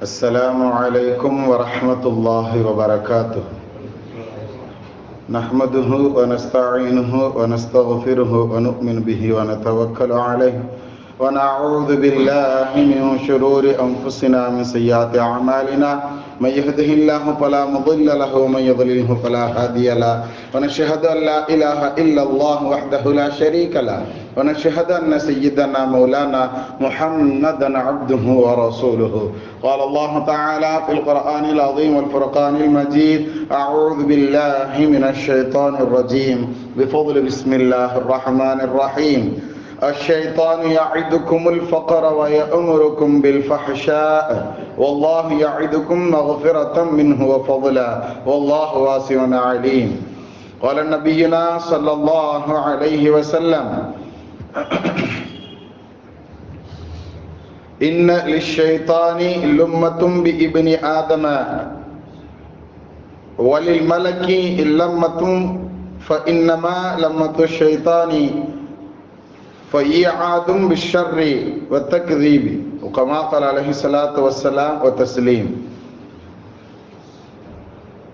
السلام عليكم ورحمة الله وبركاته. نحمده ونستعينه ونستغفره ونؤمن به ونتوكل عليه. ونعوذ بالله من شرور أنفسنا من سيئات أعمالنا. من يهده الله فلا مضل له ومن يضلله فلا هادي له. ونشهد أن لا إله إلا الله وحده لا شريك له. ونشهد أن سيدنا مولانا محمدا عبده ورسوله. قال الله تعالى في القرآن العظيم والفرقان المجيد أعوذ بالله من الشيطان الرجيم. بفضل بسم الله الرحمن الرحيم. الشيطان يعدكم الفقر ويأمركم بالفحشاء والله يعدكم مغفرة منه وفضلا والله واسع عليم. قال نبينا صلى الله عليه وسلم إن للشيطان لمة بابن آدم وللملك لمة فإنما لمة الشيطان فإيعاد بالشر والتكذيب وكما قال عليه الصلاة والسلام وتسليم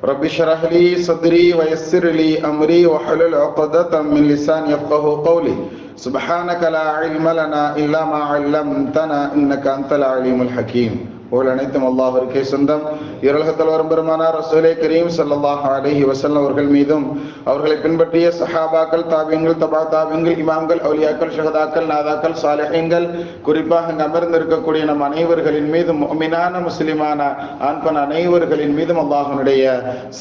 رب اشرح لي صدري ويسر لي أمري واحلل عقدة من لساني يفقه قولي سبحانك لا علم لنا إلا ما علمتنا إنك أنت العليم الحكيم புகழ் அனைத்தும் அல்லாஹிற்கே சொந்தம். இரலகத்தில் வரும் பெருமானார் ரசூலே கரீம் சல்லாஹ் அலஹி வசல்லம் அவர்கள் மீதும் அவர்களை பின்பற்றிய சஹாபாக்கள் தாபியங்கள் தபா தாபியங்கள் இமாம்கள் அவுலியாக்கள் ஷஹதாக்கள் நாதாக்கள் சாலஹீன்கள் குறிப்பாக அங்கு அமர்ந்திருக்கக்கூடிய நம் அனைவர்களின் மீதும் மினான முஸ்லிமான ஆண்பன் அனைவர்களின் மீதும் அல்லாஹனுடைய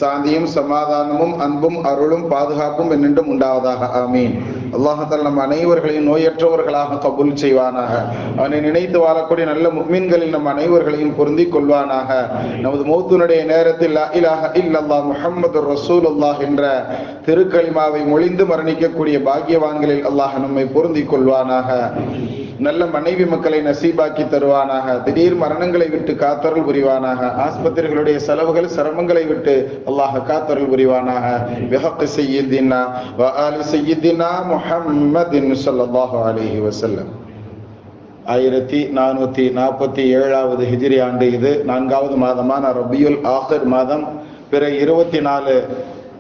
சாந்தியும் சமாதானமும் அன்பும் அருளும் பாதுகாப்பும் என்னென்றும் உண்டாவதாக. ஆமீன். அல்லாஹால நம் அனைவர்களையும் நோயற்றவர்களாக கபூல் செய்வானாக. அவனை நினைத்து வாழக்கூடிய நல்ல முக்மீன்களில் நம் அனைவர்களையும் பொருந்தி கொள்வானாக. நமது மௌத்துனுடைய நேரத்தில் இலாஹ இல்லல்லா முஹம்மது ரசூலுல்லாஹ் என்ற திருக்கலிமாவை மொழிந்து மரணிக்கக்கூடிய பாக்கியவான்களில் அல்லாஹ் நம்மை பொருந்தி கொள்வானாக. நல்ல மனைவி மக்களை நசீபாக்கி தருவானாக. திடீர் மரணங்களை விட்டு காத்தருள் புரிவானாக. ஆஸ்பத்திரிகளுடைய செலவுகள் சிரமங்களை விட்டு அல்லாஹ் காத்தருள் புரிவானாக. விஹக்கு செய்யுதினா வ ஆலி செய்யுதினா முஹம்மதின் ஸல்லல்லாஹு அலைஹி வஸல்லம். ஆயிரத்தி நானூத்தி நாற்பத்தி ஏழாவது ஹிஜிரி ஆண்டு இது. நான்காவது மாதமான ரபியுல் ஆஹர் மாதம். பிற இருபத்தி நாலு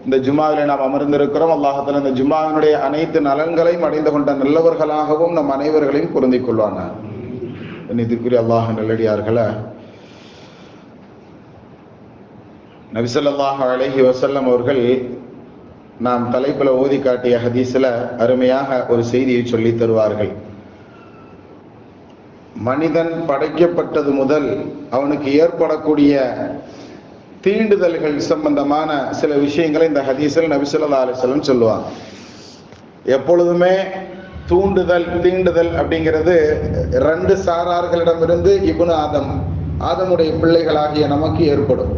இந்த ஜுமாவில் நாம் அமர்ந்திருக்கிறோம். அல்லாஹத்தில் இந்த ஜுமாவினுடைய அனைத்து நலன்களையும் அடைந்து கொண்ட நல்லவர்களாகவும் நம் அனைவர்களையும் பொருந்திக் கொள்வாங்க. இதுக்குரிய அல்லாஹ் நல்லடியார்கள நபிசல்லாஹ் அலஹி வசல்லம் அவர்கள் நாம் தலைப்புல ஓதி காட்டிய ஹதீஸ்ல அருமையாக ஒரு செய்தியை சொல்லி தருவார்கள். மனிதன் படைக்கப்பட்டது முதல் அவனுக்கு ஏற்படக்கூடிய தீண்டுதல்கள் சம்பந்தமான சில விஷயங்களை இந்த ஹதீஸில் நபிசுல்லா அலிஸ்லம் சொல்லுவாங்க. எப்பொழுதுமே தூண்டுதல் தீண்டுதல் அப்படிங்கிறது ரெண்டு சாரார்களிடமிருந்து இபுனு ஆதம் ஆதமுடைய பிள்ளைகளாகிய நமக்கு ஏற்படும்.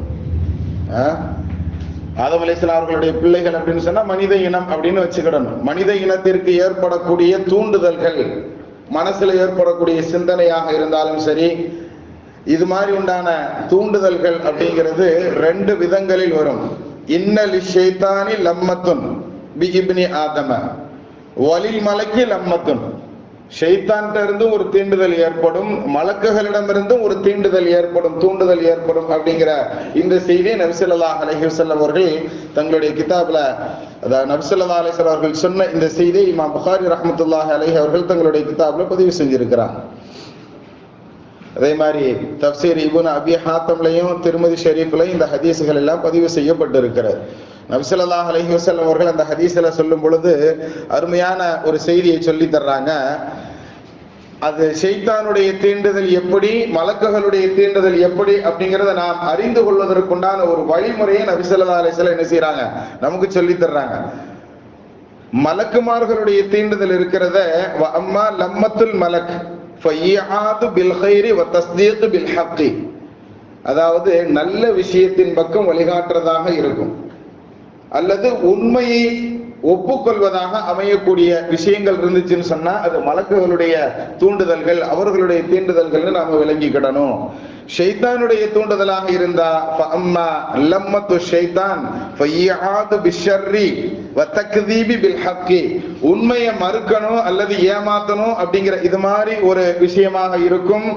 ஆதம் அலிஸ்லாம் அவர்களுடைய பிள்ளைகள் அப்படின்னு சொன்னா மனித இனம் அப்படின்னு வச்சுக்கிடணும். மனித இனத்திற்கு ஏற்படக்கூடிய தூண்டுதல்கள் மனசுல ஏற்படக்கூடிய சிந்தனையாக இருந்தாலும் சரி இது மாதிரி உண்டான தூண்டுதல்கள் அப்படிங்கிறது ரெண்டு விதங்களில் வரும். இன்னலி ஷைத்தானி லம்மத்துன் பிகிபினி ஆதம. வலில் மலைக்கு லம்மத்துன். ஷைத்தான்கிட்ட இருந்தும் ஒரு தீண்டுதல் ஏற்படும் மலக்குகளிடமிருந்தும் ஒரு தீண்டுதல் ஏற்படும் தூண்டுதல் ஏற்படும் அப்படிங்கிற இந்த செய்தியை நபிசல்லா அலஹிவசல்லம் அவர்கள் தங்களுடைய கிதாபில் அதாவது நபிசல்லா அலிசல் அவர்கள் சொன்ன இந்த செய்தியை இமாம் புகாரி ரஹமத்துல்லாஹ் அலஹி அவர்கள் தங்களுடைய கிதாப்ல பதிவு செஞ்சிருக்கிறார். அதே மாதிரி தப்சீர் இபுன் அபி ஹாத்தம்லையும் திருமதி ஷெரீஃப்லையும் இந்த ஹதீஸுகள் எல்லாம் பதிவு செய்யப்பட்டு இருக்கிறது நபிசல்லா அலஹி வசல்லம் அவர்கள் அந்த ஹதீஸில் சொல்லும் பொழுது அருமையான ஒரு செய்தியை சொல்லி தர்றாங்க. அது ஷெய்தானுடைய தீண்டுதல் எப்படி மலக்குகளுடைய தீண்டுதல் எப்படி அப்படிங்கிறத நாம் அறிந்து கொள்வதற்குண்டான ஒரு வழிமுறையை நபிசல்லா அலிஸ்லாம் என்ன செய்யறாங்க நமக்கு சொல்லி தர்றாங்க. மலக்குமார்களுடைய தீண்டுதல் இருக்கிறத அம்மா லம்மத்துல் மலக் அதாவது நல்ல விஷயத்தின் பக்கம் வழிகாட்டுறதாக இருக்கும். அல்லது உண்மையை ஒப்புக்கொள்வதாக அமையக்கூடிய விஷயங்கள் இருந்துச்சுன்னு சொன்னா அது மலக்குகளுடைய தூண்டுதல்கள் அவர்களுடைய தீண்டுதல்கள்னு நாம விளங்கிக்கிடணும். ஷைத்தானுடைய தூண்டுதலாக இருந்தா அம்மா லம்மத்து ஷைத்தான் ஃபையாது வத்தக்தீபி பில் ஹக்கி உண்மையை மறுக்கணும் அல்லது ஏமாத்தணும் அப்படிங்கிற இது மாதிரி ஒரு விஷயமாக இருக்கும்.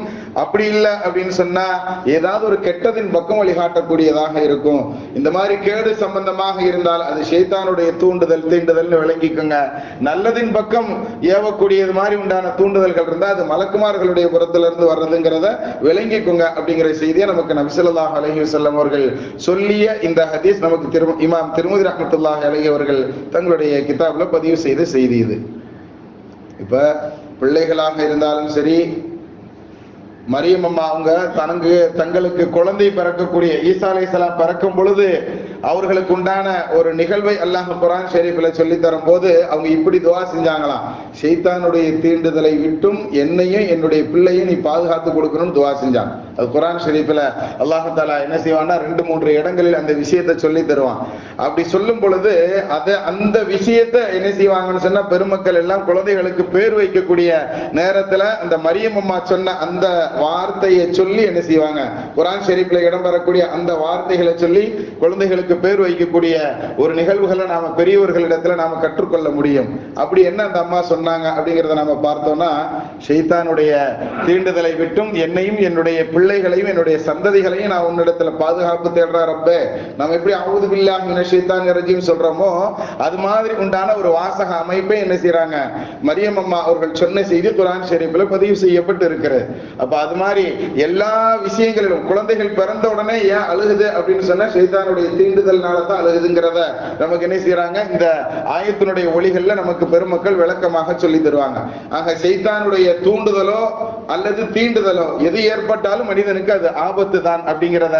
அப்படி இல்லை அப்படின்னு சொன்னா ஏதாவது ஒரு கெட்டதின் பக்கம் வழிகாட்டக்கூடியதாக இருக்கும். இந்த மாதிரி கேடு சம்பந்தமாக இருந்தால் அது ஷைத்தானுடைய தூண்டுதல் தீண்டுதல்னு விளங்கிக்கோங்க. நல்லதின் பக்கம் ஏவக்கூடியது மாதிரி உண்டான தூண்டுதல்கள் இருந்தா அது மலக்குமார்களுடைய புறத்துல இருந்து வர்றதுங்கிறத விளங்கிக்கோங்க அப்படிங்கிற செய்தியை நமக்கு நபிசல்லாஹ் அலஹி வசல்லம் அவர்கள் சொல்லிய இந்த ஹதீஸ் நமக்கு திரு இமாம் திருமதி ரஹமத்துல்லாஹ் அலஹி அவர்கள் தங்களுடைய கிதாபில் பதிவு செய்த செய்தி இது. இப்போ பிள்ளைகளாக இருந்தாலும் சரி மரியம் அம்மா அவங்க தனக்கு தங்களுக்கு குழந்தை பிறக்கக்கூடிய ஈசா அலைஹிஸ்ஸலாம் பிறக்கும் பொழுது அவர்களுக்கு உண்டான ஒரு நிகழ்வை அல்லாஹ் குரான் ஷெரீஃபில் சொல்லி தரும் போது அவங்க இப்படி துவா செஞ்சாங்களாம். ஷைத்தானுடைய தீண்டுதலை விட்டும் என்னையும் என்னுடைய பிள்ளையும் நீ பாதுகாத்து கொடுக்கணும்னு துவா செஞ்சான் அது குரான் ஷெரீஃபில் அல்லாஹ் தாலா என்ன செய்வான்னா ரெண்டு மூன்று இடங்களில் அந்த விஷயத்தை சொல்லி தருவான். அப்படி சொல்லும் பொழுது அதை அந்த விஷயத்தை என்ன செய்வாங்கன்னு சொன்னா பெருமக்கள் எல்லாம் குழந்தைகளுக்கு பேர் வைக்கக்கூடிய நேரத்துல அந்த மரியம் அம்மா சொன்ன அந்த வார்த்தையை சொல்லி என்ன செய்வாங்க? குரான் ஷெரீஃபில் இடம்பெறக்கூடிய அந்த வார்த்தைகளை சொல்லி குழந்தைகளுக்கு பேர் வைக்கக்கூடிய ஒரு நிகழ்வுகளை நாம பெரியவர்களிடத்துல நாம கற்றுக்கொள்ள முடியும். அப்படி என்ன அந்த அம்மா சொன்னாங்க அப்படிங்கறத நாம பார்த்தோம்னா ஷெய்தானுடைய தீண்டுதலை விட்டும் என்னையும் என்னுடைய பிள்ளைகளையும் என்னுடைய சந்ததிகளையும் நான் உன்னிடத்துல பாதுகாப்பு தேடுறா ரப்பே. நம்ம எப்படி அவுது பில்லாஹ் ஷைத்தான் ரஜீம் சொல்றோமோ அது மாதிரி உண்டான ஒரு வாசக அமைப்பை என்ன செய்யறாங்க மரியம் அம்மா அவர்கள் சொன்ன செய்தி குரான் ஷெரீஃப்ல பதிவு செய்யப்பட்டு இருக்கிறது அப்ப அது மாதிரி எல்லா விஷயங்களிலும் குழந்தைகள் பிறந்த உடனே ஏன் அழுகுது அப்படின்னு சொன்னா ஷைத்தானுடைய தீண்டுதல்னால தான் அழுகுதுங்கிறத நமக்கு என்ன செய்யறாங்க இந்த ஆயத்தினுடைய ஒளிகள்ல நமக்கு பெருமக்கள் விளக்கமாக சொல்லி தருவாங்க. ஆக சைத்தானுடைய தூண்டுதலோ அல்லது தீண்டுதலோ எது ஏற்பட்டாலும் மனிதனுக்கு அது ஆபத்து தான் அப்படிங்கிறத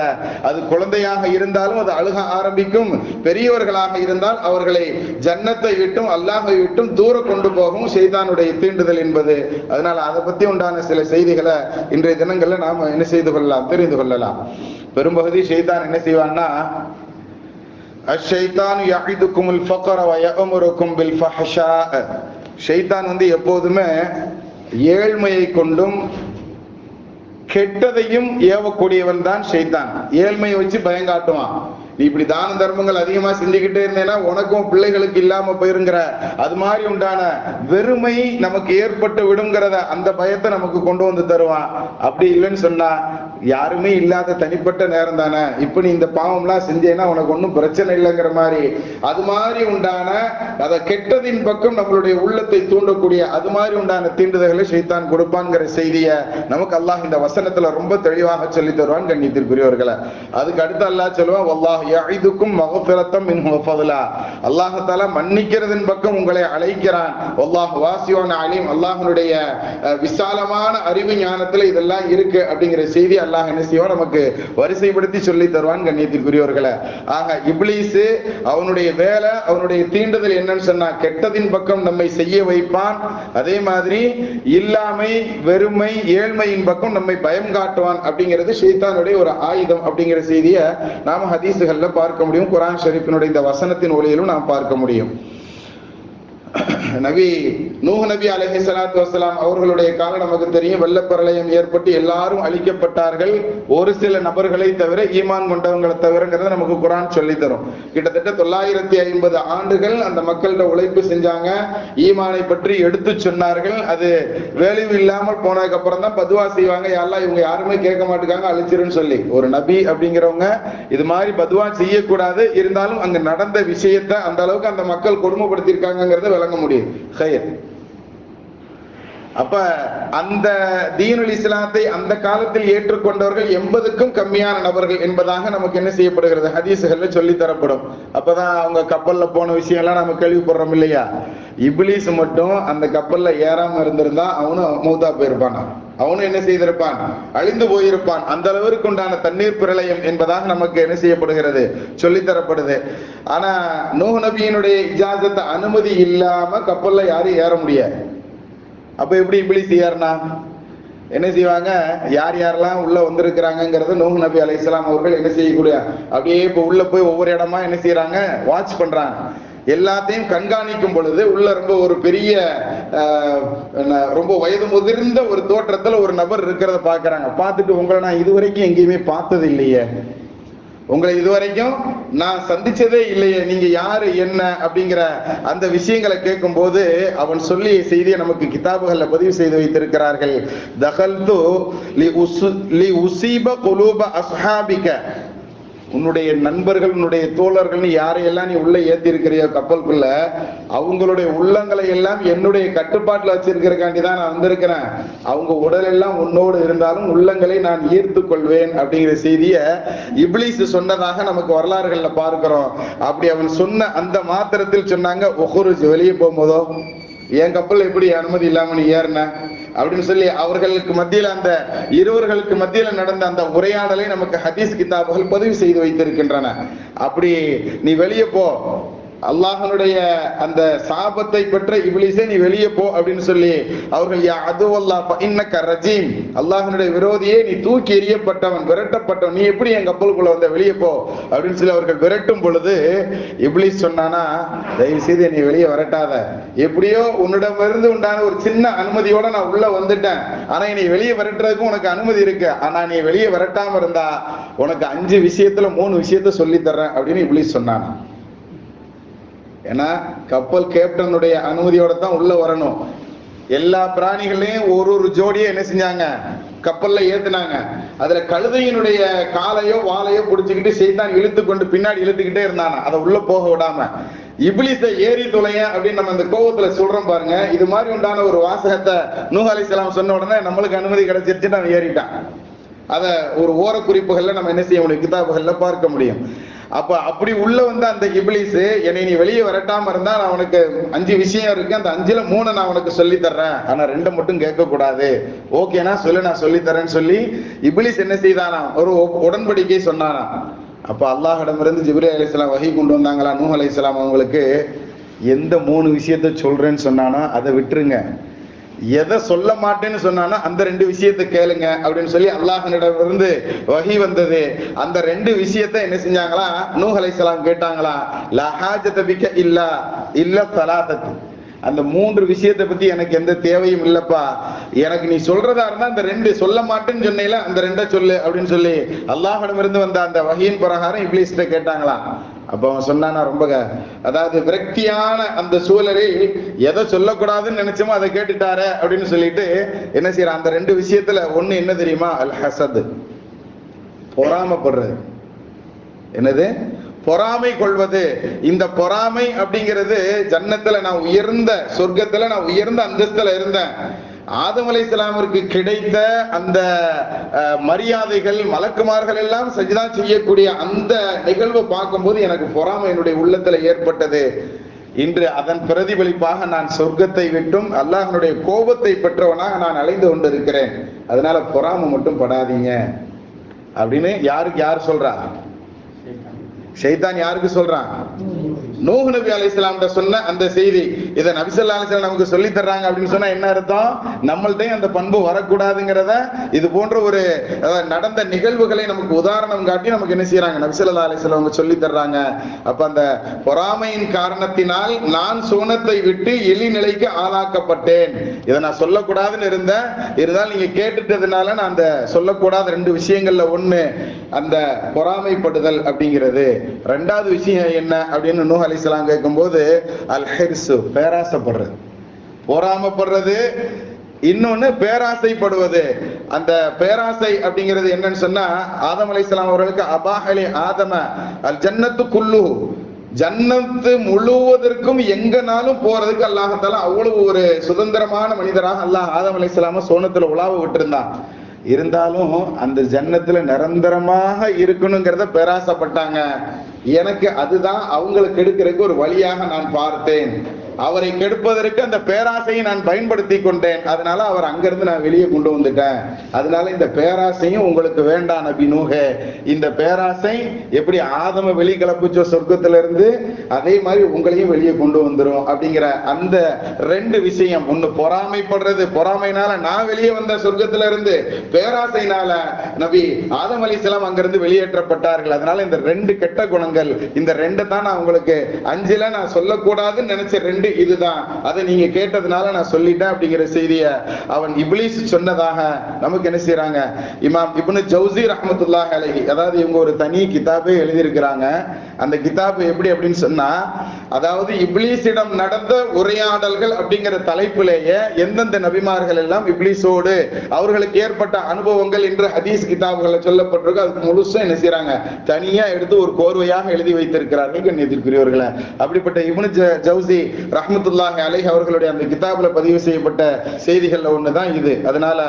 அது குழந்தையாக இருந்தாலும் அது அழுக ஆரம்பிக்கும். பெரியவர்களாக இருந்தால் அவர்களை ஜன்னத்தை விட்டும் அல்லாஹை விட்டும் தூர கொண்டு போகவும் செய்தானுடைய தீண்டுதல் என்பது. அதனால அதை பத்தி உண்டான சில செய்திகளை இன்றைய தினங்கள்ல நாம என்ன செய்து கொள்ளலாம் தெரிந்து கொள்ளலாம். பெரும்பகுதி செய்தான் என்ன செய்வான்னா அஷைத்தான் யஹிதுக்குமுல் ஃபக்கர வ பில் ஃபஹஷா. ஷைத்தான் வந்து எப்போதுமே ஏழ்மையை கொண்டும் கெட்டதையும் ஏவக்கூடியவன் தான் ஷைத்தான் ஏழ்மையை வச்சு பயங்காட்டுவான். நீ இப்படி தான தர்மங்கள் அதிகமா செஞ்சுக்கிட்டே இருந்தேன்னா உனக்கும் பிள்ளைகளுக்கு இல்லாம போயிருங்கிற அது மாதிரி உண்டான வெறுமை நமக்கு ஏற்பட்டு விடுங்கிறத அந்த பயத்தை நமக்கு கொண்டு வந்து தருவான். அப்படி இல்லைன்னு சொன்னா யாருமே இல்லாத தனிப்பட்ட நேரம் தானே. இப்ப நீ இந்த பாவம்லாம் செஞ்சேன்னா உனக்கு ஒன்றும் பிரச்சனை இல்லைங்கிற மாதிரி. அது மாதிரி உண்டான அதை கெட்டதின் பக்கம் நம்மளுடைய உள்ளத்தை தூண்டக்கூடிய அது மாதிரி உண்டான தீண்டுதல்களை சைத்தான் கொடுப்பான்ங்கிற செய்தியை நமக்கு அல்லாஹ் இந்த வசனத்துல ரொம்ப தெளிவாக சொல்லி தருவான் கண்ணியத்திற்குரியவர்களை. அதுக்கு அடுத்து அல்லாஹ் சொல்லுவான் வல்லாஹ் யஇதுக்கும் மகஃபிரத்தம் மின்ஹு ஃபதுலா அல்லாஹ் பக்கம் உங்களை அழைக்கிறான். வல்லாஹ் வாசியோன் அலீம். அல்லாஹ்னுடைய விசாலமான அறிவு ஞானத்துல இதெல்லாம் இருக்கு அப்படிங்கிற செய்தி அல்லாஹ் என்ன செய்வோம் நமக்கு வரிசைப்படுத்தி சொல்லி தருவான் கண்ணியத்திற்குரியவர்களை. ஆக இப்ளீஸ் அவனுடைய வேலை அவனுடைய தீண்டுதல் என்னன்னு சொன்னா கெட்டதின் பக்கம் நம்மை செய்ய வைப்பான். அதே மாதிரி இல்லாமை வெறுமை ஏழ்மையின் பக்கம் நம்மை பயம் காட்டுவான் அப்படிங்கிறது ஷைத்தானுடைய ஒரு ஆயுதம் அப்படிங்கிற செய்தியை நாம ஹதீஸ் ஹதீசுகள்ல பார்க்க முடியும். குரான் ஷெரீஃபினுடைய இந்த வசனத்தின் ஒளியிலும் நாம் பார்க்க முடியும். நபி நூஹ் நபி அலஹி சலாத்து வசலாம் அவர்களுடைய காலம் நமக்கு தெரியும் வெள்ளப்பிரளயம் ஏற்பட்டு எல்லாரும் அழிக்கப்பட்டார்கள். ஒரு சில நபர்களை தவிர ஈமான் கொண்டவங்களை தவிரங்கிறத நமக்கு குரான் சொல்லி தரும் கிட்டத்தட்ட தொள்ளாயிரத்தி ஐம்பது ஆண்டுகள் அந்த மக்கள்கிட்ட உழைப்பு செஞ்சாங்க. ஈமானை பற்றி எடுத்து சொன்னார்கள். அது வேலையும் இல்லாமல் போனதுக்கு அப்புறம் தான் பதுவா செய்வாங்க. யாரெல்லாம் இவங்க யாருமே கேட்க மாட்டுக்காங்க அழிச்சிருன்னு சொல்லி. ஒரு நபி அப்படிங்கிறவங்க இது மாதிரி பதுவா செய்யக்கூடாது. இருந்தாலும் அங்க நடந்த விஷயத்த அந்த அளவுக்கு அந்த மக்கள் கொடுமைப்படுத்தியிருக்காங்கிறத விளங்க முடியும். ஹயர் அப்ப அந்த தீனுல் இஸ்லாத்தை அந்த காலத்தில் ஏற்றுக்கொண்டவர்கள் எண்பதுக்கும் கம்மியான நபர்கள் என்பதாக நமக்கு என்ன செய்யப்படுகிறது? ஹதீசுகள்ல சொல்லி தரப்படும் அப்பதான் அவங்க கப்பல்ல போன விஷயம் எல்லாம் நம்ம கேள்விப்படுறோம் இல்லையா? இப்லீஸ் மட்டும் அந்த கப்பல்ல ஏறாம இருந்திருந்தா அவனும் மௌத்தா போயிருப்பானா அவனும் என்ன செய்திருப்பான்? அழிந்து போயிருப்பான். அந்த அளவிற்கு உண்டான தண்ணீர் பிரளயம் என்பதாக நமக்கு என்ன செய்யப்படுகிறது? சொல்லித்தரப்படுது. ஆனா நூஹ் நபியினுடைய இஜாசத்தை அனுமதி இல்லாம கப்பல்ல யாரும் ஏற முடியாது அப்ப எப்படி இப்படி செய்யாருனா என்ன செய்வாங்க? யார் யாரெல்லாம் உள்ள வந்திருக்கிறாங்கிறத நூஹ் நபி இஸ்லாம் அவர்கள் என்ன செய்யக்கூடிய? அப்படியே இப்ப உள்ள போய் ஒவ்வொரு இடமா என்ன செய்யறாங்க வாட்ச் பண்றாங்க. எல்லாத்தையும் கண்காணிக்கும் பொழுது உள்ள ரொம்ப ஒரு பெரிய ரொம்ப வயது முதிர்ந்த ஒரு தோற்றத்துல ஒரு நபர் இருக்கிறத பாக்குறாங்க பார்த்துட்டு உங்களை நான் இதுவரைக்கும் எங்கேயுமே பார்த்தது இல்லையே. உங்களை இதுவரைக்கும் நான் சந்திச்சதே இல்லையே. நீங்க யாரு என்ன அப்படிங்கிற அந்த விஷயங்களை கேட்கும் போது அவன் சொல்லிய செய்தியை நமக்கு கிதாபுகள்ல பதிவு செய்து வைத்திருக்கிறார்கள். தகல்து லி லி உசீப குலூப அஸ்ஹாபிக. உன்னுடைய நண்பர்கள் உன்னுடைய தோழர்கள் யாரையெல்லாம் நீ உள்ள ஏத்திருக்கிறியோ கப்பலுக்குள்ள அவங்களுடைய உள்ளங்களை எல்லாம் என்னுடைய கட்டுப்பாட்டில் வச்சிருக்கிறக்காண்டி தான் நான் வந்திருக்கிறேன். அவங்க உடல் எல்லாம் உன்னோடு இருந்தாலும் உள்ளங்களை நான் ஈர்த்து கொள்வேன் அப்படிங்கிற செய்தியை இப்லீஸ் சொன்னதாக நமக்கு வரலாறுகள்ல பார்க்கிறோம். அப்படி அவன் சொன்ன அந்த மாத்திரத்தில் சொன்னாங்க ஒஹுருஜ் வெளியே போகும்போதோ? என் கப்பல் எப்படி அனுமதி இல்லாம நீ ஏறின? அப்படின்னு சொல்லி அவர்களுக்கு மத்தியில அந்த இருவர்களுக்கு மத்தியில நடந்த அந்த உரையாடலை நமக்கு ஹதீஸ் கிதாபுகள் பதிவு செய்து வைத்திருக்கின்றன. அப்படி நீ வெளியே போ. அல்லாஹனுடைய அந்த சாபத்தை பெற்ற இபிலிசே நீ வெளியே போ அப்படின்னு சொல்லி அவர்கள் யா அதுவல்லா இன்னக்க ரஜீம். அல்லாஹனுடைய விரோதியே நீ தூக்கி எறியப்பட்டவன் விரட்டப்பட்டவன் நீ எப்படி என் கப்பலுக்குள்ள வந்த வெளியே போ? அப்படின்னு சொல்லி அவர்கள் விரட்டும் பொழுது இப்ளிஸ் சொன்னானா தயவு செய்து நீ வெளியே விரட்டாத. எப்படியோ உன்னிடமிருந்து உண்டான ஒரு சின்ன அனுமதியோட நான் உள்ள வந்துட்டேன். ஆனா நீ வெளியே விரட்டுறதுக்கும் உனக்கு அனுமதி இருக்கு. ஆனா நீ வெளியே விரட்டாம இருந்தா உனக்கு அஞ்சு விஷயத்துல மூணு விஷயத்த சொல்லி தர்றேன் அப்படின்னு இப்ளிஸ் சொன்னானா. ஏன்னா கப்பல் கேப்டனுடைய அனுமதியோட தான் உள்ள வரணும். எல்லா பிராணிகளையும் ஒரு ஒரு ஜோடியை என்ன செஞ்சாங்க? கப்பல்ல ஏத்துனாங்க. அதுல கழுதையினுடைய காலையோ வாலையோ பிடிச்சுக்கிட்டு செய்தான் இழுத்து கொண்டு பின்னாடி இழுத்துக்கிட்டே இருந்தானா? அதை உள்ள போக விடாம. இப்ளிஸ ஏறி துளைய அப்படின்னு நம்ம இந்த கோவத்துல சொல்றோம் பாருங்க. இது மாதிரி உண்டான ஒரு வாசகத்தை நூஹ் சலாம் சொன்ன உடனே நம்மளுக்கு அனுமதி கிடைச்சிருச்சு நம்ம ஏறிட்டான். அத ஒரு ஓர குறிப்புகள்ல நம்ம என்ன செய்ய முடியும்? கிதாபுகள்ல பார்க்க முடியும். அப்ப அப்படி உள்ள வந்து அந்த இப்ளீஸ் என்னை நீ வெளியே வரட்டாம இருந்தா நான் உனக்கு அஞ்சு விஷயம் இருக்கு அந்த அஞ்சுல மூணு நான் உனக்கு சொல்லி தர்றேன். ஆனா ரெண்டு மட்டும் கேட்க கூடாது ஓகேனா சொல்லு நான் சொல்லி தரேன்னு சொல்லி இபிலிஸ் என்ன செய்தானா ஒரு உடன்படிக்கை சொன்னானா அப்ப அல்லாஹிடமிருந்து ஜிப்ரி அலிஸ்லாம் வகை கொண்டு வந்தாங்களா? நூ அலி இஸ்லாம் அவங்களுக்கு எந்த மூணு விஷயத்த சொல்றேன்னு சொன்னானோ அதை விட்டுருங்க. எதை சொல்ல மாட்டேன்னு சொன்னானோ அந்த ரெண்டு விஷயத்தை கேளுங்க அப்படின்னு சொல்லி அல்லாஹனிடமிருந்து வகி வந்தது. அந்த ரெண்டு விஷயத்தை என்ன செஞ்சாங்களா? நூஹ் அலைஹிஸ்ஸலாம் கேட்டாங்களா லஹாஜ தபிக்க இல்லா இல்ல சலாதத்து அந்த மூன்று விஷயத்தை பத்தி எனக்கு எந்த தேவையும் இல்லப்பா. எனக்கு நீ சொல்றதா இருந்தா அந்த ரெண்டு சொல்ல மாட்டேன்னு சொன்னேல அந்த ரெண்ட சொல்லு அப்படின்னு சொல்லி அல்லாஹிடமிருந்து வந்த அந்த வகையின் பிரகாரம் இப்ளீஸ்ட கேட்டாங்களாம். அப்போ அவன் சொன்னானா ரொம்ப அதாவது விரக்தியான அந்த சூழலில் எதை சொல்லக்கூடாதுன்னு நினைச்சோமோ அதை கேட்டுட்டாரு அப்படின்னு சொல்லிட்டு என்ன செய்யற அந்த ரெண்டு விஷயத்துல ஒண்ணு என்ன தெரியுமா? அல் ஹசத். பொறாமப்படுறது. என்னது? பொறாமை கொள்வது. இந்த பொறாமை அப்படிங்கிறது ஜன்னத்துல நான் உயர்ந்த சொர்க்கத்துல நான் உயர்ந்த அந்தஸ்துல இருந்தேன். ஆதம் அலைஹிஸ்ஸலாமிற்கு கிடைத்த அந்த மரியாதைகள் மலக்குமார்கள் எல்லாம் சஜிதா செய்யக்கூடிய அந்த நிகழ்வை பார்க்கும்போது எனக்கு பொறாமை என்னுடைய உள்ளத்துல ஏற்பட்டது. இன்று அதன் பிரதிபலிப்பாக நான் சொர்க்கத்தை விட்டும் அல்லாஹ்வுடைய கோபத்தை பெற்றவனாக நான் அலைந்து கொண்டிருக்கிறேன். அதனால பொறாமை மட்டும் படாதீங்க. அப்படின்னு யாருக்கு யார் சொல்றா? ஷைத்தான். யாருக்கு சொல்றான் நூஹ் நபி அலைஹிஸ்ஸலாம் சொன்ன அந்த செய்தி. இதை நபிசல்லா அலிஸ்லாம் நமக்கு சொல்லி தர்றாங்க அப்படின்னு சொன்னா என்ன அர்த்தம்? நம்மள்டையும் அந்த பண்பு வரக்கூடாதுங்கிறத இது போன்ற ஒரு நடந்த நிகழ்வுகளை நமக்கு உதாரணம் காட்டி நமக்கு என்ன செய்யறாங்க நபிசல்லா அலிஸ்லாம் அவங்க சொல்லி தர்றாங்க. அப்ப அந்த பொறாமையின் காரணத்தினால் நான் சோனத்தை விட்டு எலி நிலைக்கு ஆளாக்கப்பட்டேன். இதை நான் சொல்லக்கூடாதுன்னு இருந்தேன். இருந்தாலும் நீங்க கேட்டுட்டதுனால நான் அந்த சொல்லக்கூடாத ரெண்டு விஷயங்கள்ல ஒண்ணு அந்த பொறாமைப்படுதல் அப்படிங்கிறது. ரெண்டாவது விஷயம் என்ன அப்படின்னு நூஹ் அலிஸ்லாம் கேட்கும்போது அல் ஹெர்சு பேராசைப்படுறது. பொறாமப்படுறது இன்னொன்னு பேராசைப்படுவது. அந்த பேராசை அப்படிங்கிறது என்னன்னு சொன்னா ஆதம் அலைஹிஸ்ஸலாம் அவர்களுக்கு அபாஹலி ஆதம அல் ஜன்னத்து குல்லு. ஜன்னத்து முழுவதற்கும் எங்கனாலும் போறதுக்கு அல்லாஹத்தால அவ்வளவு ஒரு சுதந்திரமான மனிதராக அல்லாஹ் ஆதம் அலைஹிஸ்ஸலாம சோனத்துல உலாவ விட்டுருந்தான். இருந்தாலும் அந்த ஜன்னத்துல நிரந்தரமாக இருக்கணுங்கிறத பேராசப்பட்டாங்க. எனக்கு அதுதான் அவங்களுக்கு எடுக்கிறதுக்கு ஒரு வழியாக நான் பார்த்தேன். அவரை கெடுப்பதற்கு அந்த பேராசையை நான் பயன்படுத்தி கொண்டேன். அதனால அவர் அங்கிருந்து நான் வெளியே கொண்டு வந்துட்டேன். அதனால இந்த பேராசையும் உங்களுக்கு வேண்டாம் நபி நூக இந்த பேராசை எப்படி ஆதம வெளி கிளப்புச்சோ சொர்க்கத்துல இருந்து அதே மாதிரி உங்களையும் வெளியே கொண்டு வந்துரும் அப்படிங்கிற அந்த ரெண்டு விஷயம். ஒண்ணு பொறாமைப்படுறது. பொறாமைனால நான் வெளியே வந்த சொர்க்கத்துல இருந்து பேராசைனால நபி ஆதம் அலிஸ்லாம் அங்கிருந்து வெளியேற்றப்பட்டார்கள். அதனால இந்த ரெண்டு கெட்ட குணங்கள் இந்த ரெண்டு தான் நான் உங்களுக்கு அஞ்சுல நான் சொல்லக்கூடாதுன்னு நினைச்ச ரெண்டு இதுதான். அதை நீங்க கேட்டதுனால நான் சொல்லிட்டேன் அப்படிங்கிற செய்திய அவன் இப்ளீஸ் சொன்னதாக நமக்கு என்ன செய்யறாங்க இமாம் இப்னு ஜவுசி ரஹ்மத்துல்லாஹி அலஹி அதாவது இவங்க ஒரு தனி கிதாபே எழுதியிருக்கிறாங்க. அந்த கிதாப் எப்படி அப்படின்னு சொன்னா அதாவது இப்ளீஸிடம் நடந்த உரையாடல்கள் அப்படிங்கிற தலைப்பிலேயே எந்தெந்த நபிமார்கள் எல்லாம் இப்ளீஸோடு அவர்களுக்கு ஏற்பட்ட அனுபவங்கள் என்று ஹதீஸ் கிதாபுகளை சொல்லப்பட்டிருக்கு. அதுக்கு முழுசும் என்ன செய்யறாங்க தனியா எடுத்து ஒரு கோர்வையாக எழுதி வைத்திருக்கிறார்கள் கண்ணியத்திற்குரியவர்களை. அப்படிப்பட்ட இவனு ஜவுசி ரஹமத்துல்லாஹி அலைஹி அவர்களுடைய அந்த கிதாபில் பதிவு செய்யப்பட்ட செய்திகள்ல ஒண்ணுதான் இது. அதனால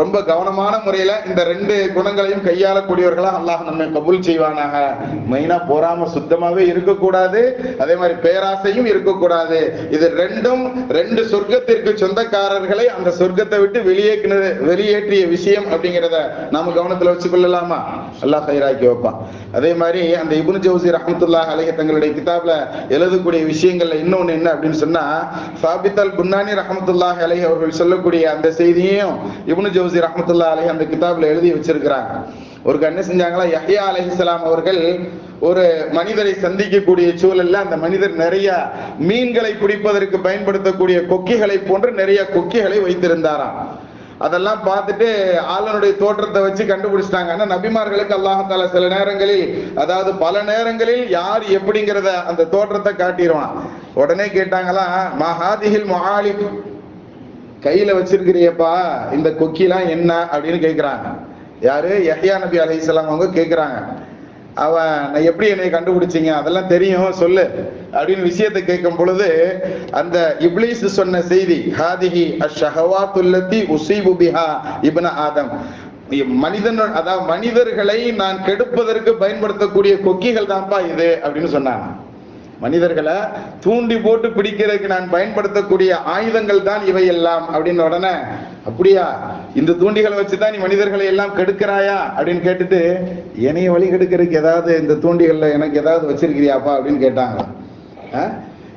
ரொம்ப கவனமான முறையில இந்த ரெண்டு குணங்களையும் கையாளக்கூடியவர்களா அல்லாஹ் நம்ம கபூல் செய்வானாக. மெயினா போறாம சுத்தமாவே இருக்கக்கூடாது. அதே மாதிரி பேராசையும் இருக்கக்கூடாது. இது ரெண்டும் ரெண்டு சொர்க்கத்திற்கு சொந்தக்காரர்களை அந்த சொர்க்கத்தை விட்டு வெளியேற்றினது வெளியேற்றிய விஷயம் அப்படிங்கிறத நாம கவனத்துல வச்சு கொள்ளலாமா அல்லாஹ் ஹைராக்கி வைப்பான். அதே மாதிரி அந்த இபுன் ஜவுசி ரஹமத்துல்லா அலைய தங்களுடைய கிதாப்ல எழுதக்கூடிய விஷயங்கள்ல இன்னொன்னு என்ன அப்படின்னு அப்படின்னு சொன்னா சாபித் அல் புன்னானி ரஹ்மத்துல்லாஹி அலைஹி அவர்கள் சொல்லக்கூடிய அந்த செய்தியையும் இப்னு ஜோசி ரஹமத்துல்லா அலஹி அந்த கிதாப்ல எழுதி வச்சிருக்கிறாங்க. ஒரு கண்ணு செஞ்சாங்களா? யஹ்யா அலஹிஸ்லாம் அவர்கள் ஒரு மனிதரை சந்திக்கக்கூடிய சூழல்ல அந்த மனிதர் நிறைய மீன்களை பிடிப்பதற்கு பயன்படுத்தக்கூடிய கொக்கிகளை போன்று நிறைய கொக்கிகளை வைத்திருந்தாராம். அதெல்லாம் பார்த்துட்டு ஆளனுடைய தோற்றத்தை வச்சு கண்டுபிடிச்சிட்டாங்க ஆனா நபிமார்களுக்கு அல்லாஹால சில நேரங்களில் அதாவது பல நேரங்களில் யார் எப்படிங்கிறத அந்த தோற்றத்தை காட்டிடுவான். உடனே கேட்டாங்களா மகாதிகில் மொஹாலிப் கையில வச்சிருக்கிறியப்பா இந்த கொக்கிலாம் என்ன அப்படின்னு கேட்கிறாங்க யாரு? யஹ்யா நபி அலைஹிஸ்ஸலாம் அவங்க கேட்கிறாங்க அவன் நான் எப்படி என்னை கண்டுபிடிச்சீங்க? அதெல்லாம் தெரியும் சொல்லு. அப்படின்னு விஷயத்தை கேட்கும் பொழுது அந்த இப்ளீஸ் சொன்ன செய்தி ஹாதிஹி அஷ்ஷஹவாத்துல்லதி உசீபு பிஹா இப்ன ஆதம். மனிதன் அதாவது மனிதர்களை நான் கெடுப்பதற்கு பயன்படுத்தக்கூடிய கொக்கிகள் தான்ப்பா இது அப்படின்னு சொன்னாங்க. மனிதர்களை தூண்டி போட்டு பிடிக்கிறதுக்கு நான் பயன்படுத்தக்கூடிய ஆயுதங்கள் தான் இவை எல்லாம் அப்படின்னு உடனே அப்படியா? இந்த தூண்டிகளை வச்சுதான் நீ மனிதர்களை எல்லாம் கெடுக்கிறாயா அப்படின்னு கேட்டுட்டு என்னைய வழி கெடுக்கிறதுக்கு ஏதாவது இந்த தூண்டிகள்ல எனக்கு ஏதாவது வச்சிருக்கிறியாப்பா? அப்படின்னு கேட்டாங்க.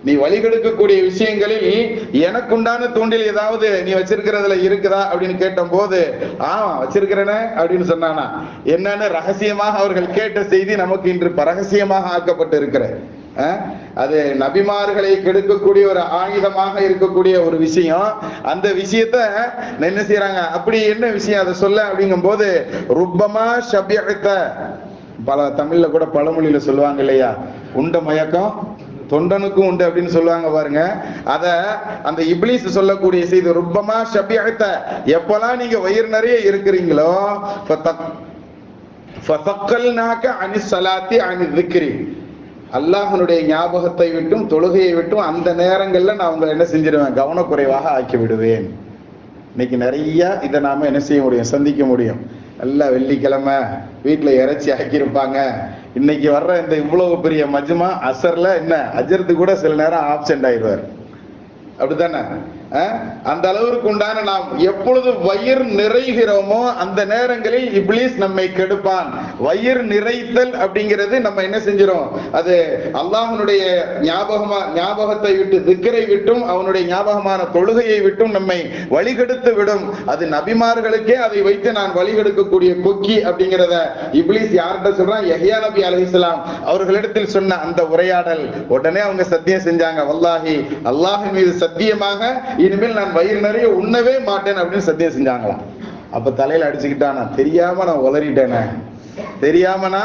நீ வழி கெடுக்கக்கூடிய விஷயங்களில் எனக்குண்டான தூண்டில் ஏதாவது நீ வச்சிருக்கிறதுல இருக்குதா? அப்படின்னு கேட்ட போது ஆமா வச்சிருக்கிறேனே அப்படின்னு சொன்னானா. என்னன்னு ரகசியமாக அவர்கள் கேட்ட செய்தி நமக்கு இன்று பரகசியமாக ஆக்கப்பட்டு இருக்கிறேன் அது நபிமார்களை கெடுக்கக்கூடிய ஒரு ஆயுதமாக இருக்கக்கூடிய ஒரு விஷயம். அந்த விஷயத்த என்ன செய்யறாங்க அப்படி என்ன விஷயம்? அதை சொல்ல அப்படிங்கும் போது ருப்பமா சபியத்த பல தமிழ்ல கூட பழமொழியில சொல்லுவாங்க இல்லையா? உண்ட மயக்கம் தொண்டனுக்கும் உண்டு அப்படின்னு சொல்லுவாங்க பாருங்க. அத அந்த இப்ளீஸ் சொல்லக்கூடிய செய்தி ருப்பமா சபியத்த எப்பெல்லாம் நீங்க வயிறு நிறைய இருக்கிறீங்களோ ஃபதக்கல்நாக அனி சலாத்தி அனி திக்ரி அல்லாஹனுடைய ஞாபகத்தை விட்டும் தொழுகையை விட்டும் அந்த நேரங்கள்ல நான் உங்களை என்ன செஞ்சிருவேன்? கவனக்குறைவாக ஆக்கி விடுவேன் இன்னைக்கு நிறைய இதை நாம என்ன செய்ய முடியும்? சந்திக்க முடியும். நல்லா வெள்ளிக்கிழமை வீட்டுல இறைச்சி ஆக்கியிருப்பாங்க. இன்னைக்கு வர்ற இந்த இவ்வளவு பெரிய மஜ்மா அசர்ல என்ன? அஜர்த்து கூட சில நேரம் ஆப்சென்ட் ஆயிடுவார். அப்படித்தானே? அந்த அளவிற்கு உண்டான நாம் எப்பொழுது வயிறு நிறைகிறோமோ அந்த நேரங்களில் இப்லீஸ் நம்மை கெடுப்பான். வயிறு நிறைத்தல் அப்படிங்கிறது நம்ம என்ன செஞ்சிரும்? அது அல்லாஹனுடைய ஞாபகமா ஞாபகத்தை விட்டு திக்கரை விட்டும் அவனுடைய ஞாபகமான தொழுகையை விட்டும் நம்மை வழிகெடுத்து விடும். அது நபிமார்களுக்கே அதை வைத்து நான் வழிகெடுக்கக்கூடிய கொக்கி அப்படிங்கிறத இப்லீஸ் யார்கிட்ட சொல்றான்? யஹ்யா நபி அலிஸ்லாம் அவர்களிடத்தில் சொன்ன அந்த உரையாடல். உடனே அவங்க சத்தியம் செஞ்சாங்க. வல்லாஹி அல்லாஹின் மீது சத்தியமாக இனிமேல் நான் வயிறு நிறைய உண்ணவே மாட்டேன் அப்படின்னு சத்தியம் செஞ்சாங்களாம். அப்ப தலையில அடிச்சுக்கிட்டானா தெரியாம நான் உளறிட்டேனே தெரியாமனா?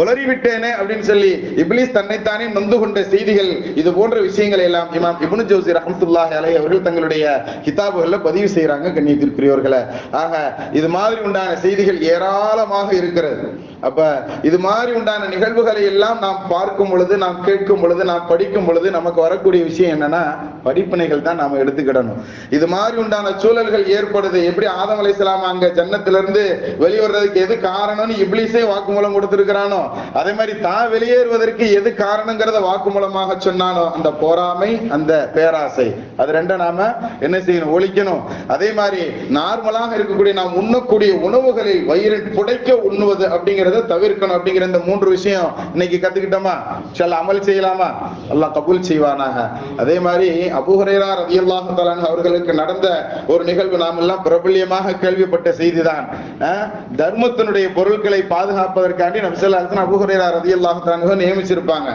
உளறி விட்டேனே அப்படின்னு சொல்லி இப்ளீஸ் தன்னைத்தானே நொந்து கொண்ட செய்திகள் இது போன்ற விஷயங்களை எல்லாம் இமாம் இபுனு ஜோசி ரஹமத்துல்லாஹ் அலை அவர்கள் தங்களுடைய கிதாபுகளில் பதிவு செய்யறாங்க கண்ணியத்திற்குரியவர்களை. ஆக இது மாதிரி உண்டான செய்திகள் ஏராளமாக இருக்கிறது. அப்ப இது மாதிரி உண்டான நிகழ்வுகளை எல்லாம் நாம் பார்க்கும் பொழுது நாம் கேட்கும் பொழுது நாம் படிக்கும் பொழுது நமக்கு வரக்கூடிய விஷயம் என்னன்னா படிப்பினைகள் தான் நாம எடுத்துக்கிடணும். இது மாதிரி உண்டான சூழல்கள் ஏற்படுது. எப்படி ஆதம் அலை இஸ்லாம் அங்க ஜன்னத்திலிருந்து வெளிவர்றதுக்கு எது காரணம்னு இப்ளீஸ் இப்லீஸே வாக்குமூலம் கொடுத்திருக்கிறானோ? அதே மாதிரி தான் வெளியேறுவதற்கு எது காரணங்கிறத வாக்குமூலமாக சொன்னானோ அந்த போராமை அந்த பேராசை. அது ரெண்டும் நாம என்ன செய்யணும்? ஒழிக்கணும். அதே மாதிரி நார்மலாக இருக்கக்கூடிய நாம் உண்ணக்கூடிய உணவுகளை வயிறில் புடைக்க உண்ணுவது அப்படிங்கிறத தவிர்க்கணும் அப்படிங்கிற இந்த மூன்று விஷயம். இன்னைக்கு கத்துக்கிட்டோமா? சில அமல் செய்யலாமா? எல்லாம் கபூல் செய்வானாக. அதே மாதிரி அபூஹரேரா ரலியல்லாஹு தஆலா அவர்களுக்கு நடந்த ஒரு நிகழ்வு நாம் எல்லாம் பிரபல்யமாக கேள்விப்பட்ட செய்திதான். தர்மத்தினுடைய பொருட்களை பாது பாதுகாப்பதற்காண்டி நபிசல்லா அலிஸ்லாம் ரதி ரதியல்லாஹு நியமிச்சிருப்பாங்க.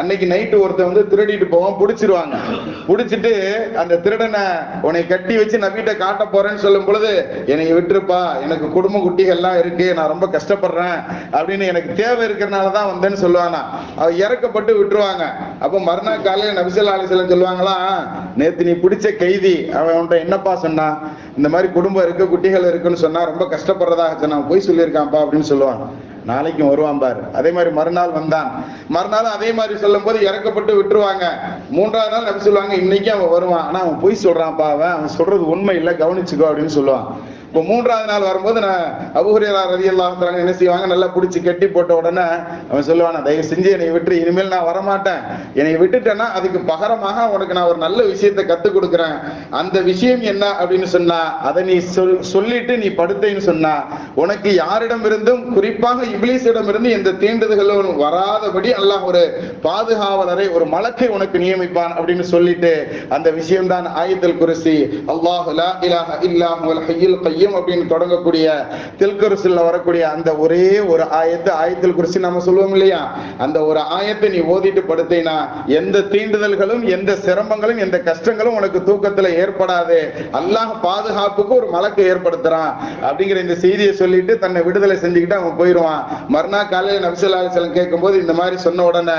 அன்னைக்கு நைட்டு ஒருத்தன் வந்து திருடிட்டு போவான் புடிச்சிருவாங்க. புடிச்சிட்டு அந்த திருடனை உன்னை கட்டி வச்சு நபிட்ட காட்ட போறேன்னு சொல்லும் பொழுது என்னை விட்டுருப்பா எனக்கு குடும்ப குட்டிகள்லாம் இருக்கு நான் ரொம்ப கஷ்டப்படுறேன் அப்படின்னு எனக்கு தேவை இருக்கிறனால தான் வந்தேன்னு சொல்லுவானா. அவ இறக்கப்பட்டு விட்டுருவாங்க. அப்போ மறுநாள் காலையில நபிசல்லா அலிஸ்லாம் சொல்லுவாங்களா நேத்து நீ பிடிச்ச கைதி அவன் அவன்கிட்ட என்னப்பா சொன்னான்? இந்த மாதிரி குடும்பம் இருக்கு குட்டிகள் இருக்குன்னு சொன்னா ரொம்ப கஷ்டப்படுறதாக நான் போய் சொல்லியிருக்கான்ப்பா அப்படின்னு சொல்லுவான். நாளைக்கும் வருவான் பாரு. அதே மாதிரி மறுநாள் வந்தான். மறுநாள் அதே மாதிரி சொல்லும் போது இறக்கப்பட்டு விட்டுருவாங்க. மூன்றாவது நாள் நம்ம சொல்லுவாங்க இன்னைக்கு அவன் வருவான். ஆனா அவன் பொய் சொல்றான்ப்பா அவன். அவன் சொல்றது உண்மை இல்லை கவனிச்சுக்கோ அப்படின்னு சொல்லுவான். இப்போ மூன்றாவது நாள் வரும்போது நான் அபுஹுரேரா ரவி அல்லாஹ் என்ன செய்வாங்க? நல்லா பிடிச்சி கட்டி போட்ட உடனே அவன் சொல்லுவான் தயவு செஞ்சு என்னை விட்டு இனிமேல் நான் வரமாட்டேன். என்னை விட்டுட்டேன்னா அதுக்கு பகரமாக உனக்கு நான் ஒரு நல்ல விஷயத்தை கத்துக் கொடுக்குறேன். அந்த விஷயம் என்ன? அப்படின்னு சொன்னா அதை நீ சொல் சொல்லிட்டு நீ படுத்தேன்னு சொன்னா உனக்கு யாரிடம் இருந்தும் குறிப்பாக இங்கிலீஷிடம் இருந்து எந்த தீண்டுதல்களும் வராதபடி அல்லாஹ் ஒரு பாதுகாவலரை ஒரு மலக்கை உனக்கு நியமிப்பான். அப்படின்னு சொல்லிட்டு அந்த விஷயம்தான் ஆயத்தல் குருசி. அல்லாஹ் லா இலாஹ இல்லா ஹுவல் செய்யும் அப்படின்னு தொடங்கக்கூடிய தில்குருசில் வரக்கூடிய அந்த ஒரே ஒரு ஆயத்தை ஆயத்தில் குறிச்சு நம்ம சொல்லுவோம் இல்லையா? அந்த ஒரு ஆயத்தை நீ ஓதிட்டு படுத்தினா எந்த தீண்டுதல்களும் எந்த சிரமங்களும் எந்த கஷ்டங்களும் உனக்கு தூக்கத்துல ஏற்படாது. அல்லாஹ் பாதுகாப்புக்கு ஒரு மலக்கு ஏற்படுத்துறான் அப்படிங்கிற இந்த செய்தியை சொல்லிட்டு தன்னை விடுதலை செஞ்சுக்கிட்டு அவன் போயிடுவான் மறுநாள் காலையில நபிசல்லா கேட்கும் போது இந்த மாதிரி சொன்ன உடனே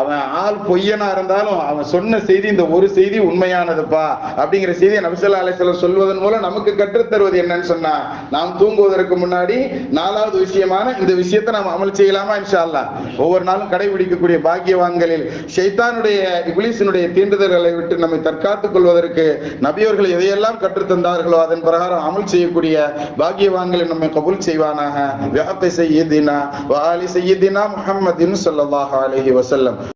அவன் ஆள் பொய்யனா இருந்தாலும் அவன் சொன்ன செய்தி இந்த ஒரு செய்தி உண்மையானதுப்பா அப்படிங்கிற செய்தியை நபிசல்லா அலிஸ்லாம் சொல்வதன் மூலம் நமக்கு கற்றுத்தருவது என்ன? என்னன்னு சொன்னா நாம் தூங்குவதற்கு முன்னாடி நாலாவது விஷயமான இந்த விஷயத்தை நாம் அமல் செய்யலாமா இன்ஷால்லா ஒவ்வொரு நாளும் கடைபிடிக்கக்கூடிய பாக்கியவான்களில் ஷைத்தானுடைய இப்லீஸினுடைய தீண்டுதல்களை விட்டு நம்மை தற்காத்துக் கொள்வதற்கு நபியோர்கள் எதையெல்லாம் கற்றுத்தந்தார்களோ அதன் பிரகாரம் அமல் செய்யக்கூடிய பாக்கியவான்களை நம்மை கபுல் செய்வானாக. வியாத்தை செய்யதினா வாலி செய்யதினா முஹம்மதின் ஸல்லல்லாஹு அலைஹி வசல்லம்